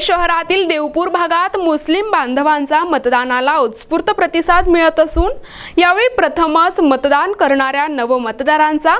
शहरातील देवपूर भागात मुस्लिम बांधवांचा मतदानाला उत्स्फूर्त प्रतिसाद मिळत असून यावेळी प्रथमच मतदान करणाऱ्या नवमतदारांचा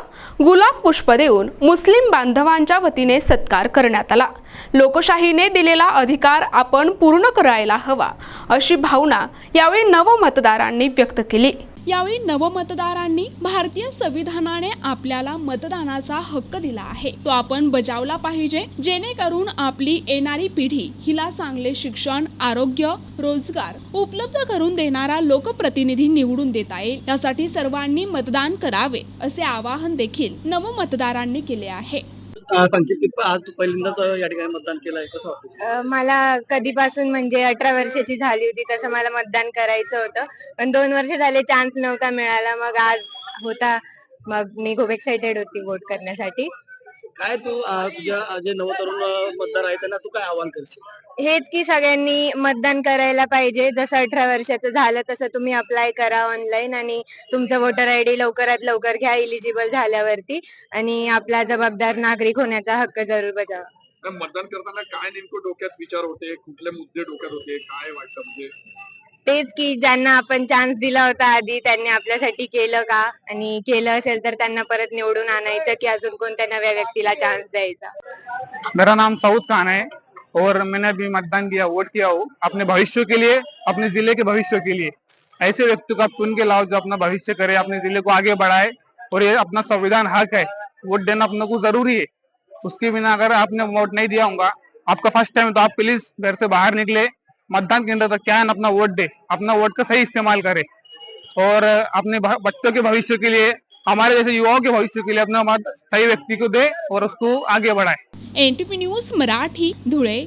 गुलाब पुष्प देऊन मुस्लिम बांधवांच्या वतीने सत्कार करण्यात आला. लोकशाहीने दिलेला अधिकार आपण पूर्ण करायला हवा अशी भावना यावेळी नवमतदारांनी व्यक्त केली. यावेळी नवमतदारांनी भारतीय संविधानाने आपल्याला मतदानाचा हक्क दिला आहे. तो आपण बजावला पाहिजे जेणेकरून आपली येणारी पिढी हिला चांगले शिक्षण आरोग्य रोजगार उपलब्ध करून देणारा लोकप्रतिनिधी निवडून देता येईल. यासाठी सर्वांनी मतदान करावे असे आवाहन देखील नवमतदारांनी केले आहे. आज तू पहिल्यांदाच या ठिकाणी मतदान केलंय. कसं वाटतं अ, मला कधीपासून म्हणजे अठरा वर्षाची झाली होती तसं मला मतदान करायचं होतं. पण दोन वर्ष झाले चान्स नव्हता मिळाला मग आज होता. मग मी खूप एक्साइटेड होती वोट करण्यासाठी. काय तू तुझ्या जे नवतरुण अं, मतदार आहेत त्यांना तू काय आवाहन करशील? हेच की सगळ्यांनी मतदान करायला पाहिजे. जसं अठरा वर्षाचं झालं तसं तुम्ही अप्लाय करा ऑनलाईन आणि तुमचं वोटर आय डी लवकरात लवकर घ्या इलिजिबल झाल्यावरती. आणि आपला जबाबदार नागरिक होण्याचा हक्क जरूर बजावा. मतदान करताना काय नेमकं डोक्यात विचार होते? कुठले मुद्दे डोक्यात होते? काय वाटतं म्हणजे? तेच की ज्यांना आपण चान्स दिला होता आधी त्यांनी आपल्यासाठी केलं का? आणि केलं असेल तर त्यांना परत निवडून आणायचं की अजून कोणत्या नव्या व्यक्तीला चान्स द्यायचा? मेरा नाम सऊद खान है और मैंने अभी मतदान किया वोट किया हूँ। अपने भविष्य के लिए अपने जिले के भविष्य के लिए। ऐसे व्यक्ति को आप चुन के लाओ जो अपना भविष्य करे अपने जिले को आगे बढ़ाए और ये अपना संविधान हक है। वोट देना अपने को जरूरी है। उसके बिना अगर आपने वोट नहीं दिया होगा आपका फर्स्ट टाइम तो आप प्लीज घर से बाहर निकले। मतदान केंद्र तक क्या है अपना वोट दे, अपना वोट का सही इस्तेमाल करे। और अपने बच्चों के भविष्य के लिए, हमारे जैसे युवाओं के भविष्य के लिए अपना मत सही व्यक्ति को दे और उसको आगे बढ़ाए। N T P news, Marathi, Dhule.